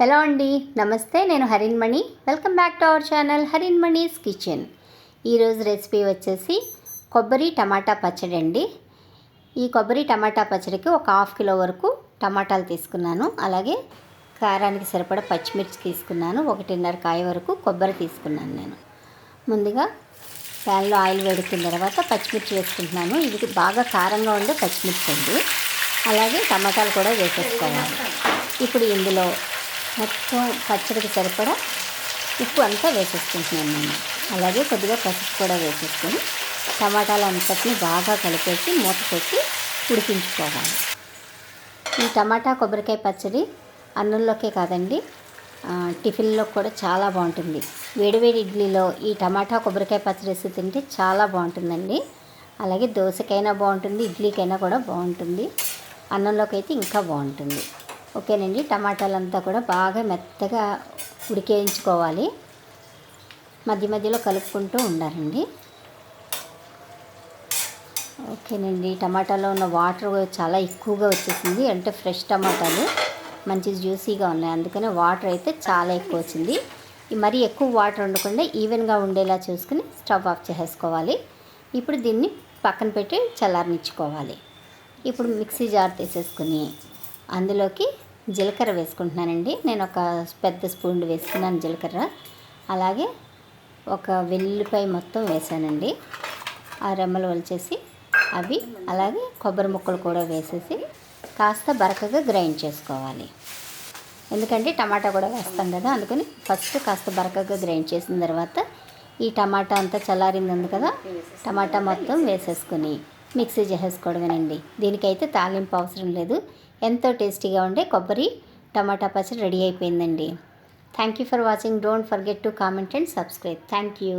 Hello అండి నమస్తే నేను Harinmani welcome back to our channel Harinmani's kitchen. ఈరోజు రెసిపీ వచ్చేసి కొబ్బరి టమాటా పచ్చడి అండి. ఈ కొబ్బరి టమాటా పచ్చడికి ఒక హాఫ్ కిలో వరకు టమాటాలు తీసుకున్నాను. అలాగే కారానికి సరిపడా పచ్చిమిర్చి తీసుకున్నాను. ఒకటిన్నర కాయ వరకు కొబ్బరి తీసుకున్నాను నేను. ముందుగా ప్యాన్లో ఆయిల్ వేడుకున్న తర్వాత పచ్చిమిర్చి వేసుకుంటున్నాను. ఇది బాగా కారంగా ఉండే పచ్చిమిర్చి అండి. అలాగే టమాటాలు కూడా వేసేసుకోవాలి. ఇప్పుడు ఇందులో మొత్తం పచ్చడికి సరిపడా ఉప్పు అంతా వేసేసుకుంటున్నాను నేను. అలాగే కొద్దిగా పసుపు కూడా వేసేసుకొని టమాటాలు అంతటిని బాగా కలిపేసి మూత పెట్టి ఉడికించుకోవాలి. ఈ టమాటా కొబ్బరికాయ పచ్చడి అన్నంలోకే కాదండి టిఫిన్లో కూడా చాలా బాగుంటుంది. వేడివేడి ఇడ్లీలో ఈ టమాటా కొబ్బరికాయ పచ్చడి వేసి తింటే చాలా బాగుంటుందండి. అలాగే దోశకైనా బాగుంటుంది ఇడ్లీకైనా కూడా బాగుంటుంది. అన్నంలోకి అయితే ఇంకా బాగుంటుంది. ఓకేనండి. టమాటాలంతా కూడా బాగా మెత్తగా ఉడికేయించుకోవాలి. మధ్య మధ్యలో కలుపుకుంటూ ఉండాలండి. ఓకేనండి. టమాటాలో ఉన్న వాటర్ చాలా ఎక్కువగా వచ్చేసింది. అంటే ఫ్రెష్ టమాటాలు. మంచి జ్యూసీగా ఉన్నాయి. అందుకనే వాటర్ అయితే చాలా ఎక్కువ వచ్చింది. మరీ ఎక్కువ వాటర్ ఉండకుండా ఈవెన్గా ఉండేలా చూసుకుని స్టవ్ ఆఫ్ చేసేసుకోవాలి. ఇప్పుడు దీన్ని పక్కన పెట్టి చల్లారనిచ్చుకోవాలి. ఇప్పుడు మిక్సీ జార్ తీసేసుకుని అందులోకి జీలకర్ర వేసుకుంటున్నానండి. నేను ఒక పెద్ద స్పూన్ వేసుకున్నాను జీలకర్ర. అలాగే ఒక వెల్లుల్లిపాయ మొత్తం వేసానండి. ఆ రెమ్మలు వలిచేసి అవి అలాగే కొబ్బరి ముక్కలు కూడా వేసేసి కాస్త బరకగా గ్రైండ్ చేసుకోవాలి. ఎందుకంటే టమాటా కూడా వేస్తాం కదా అందుకని ఫస్ట్ కాస్త బరకగా గ్రైండ్ చేసిన తర్వాత ఈ టమాటా అంతా చల్లారింది ఉంది కదా టమాటా మొత్తం వేసేసుకుని మిక్సీ చేసేసుకోవడమేనండి. దీనికైతే తాలింపు అవసరం లేదు. ఎంతో టేస్టీగా ఉండే కొబ్బరి టమాటా పచ్చడి రెడీ అయిపోయిందండి. Thank you for watching. Don't forget to comment and subscribe. Thank you.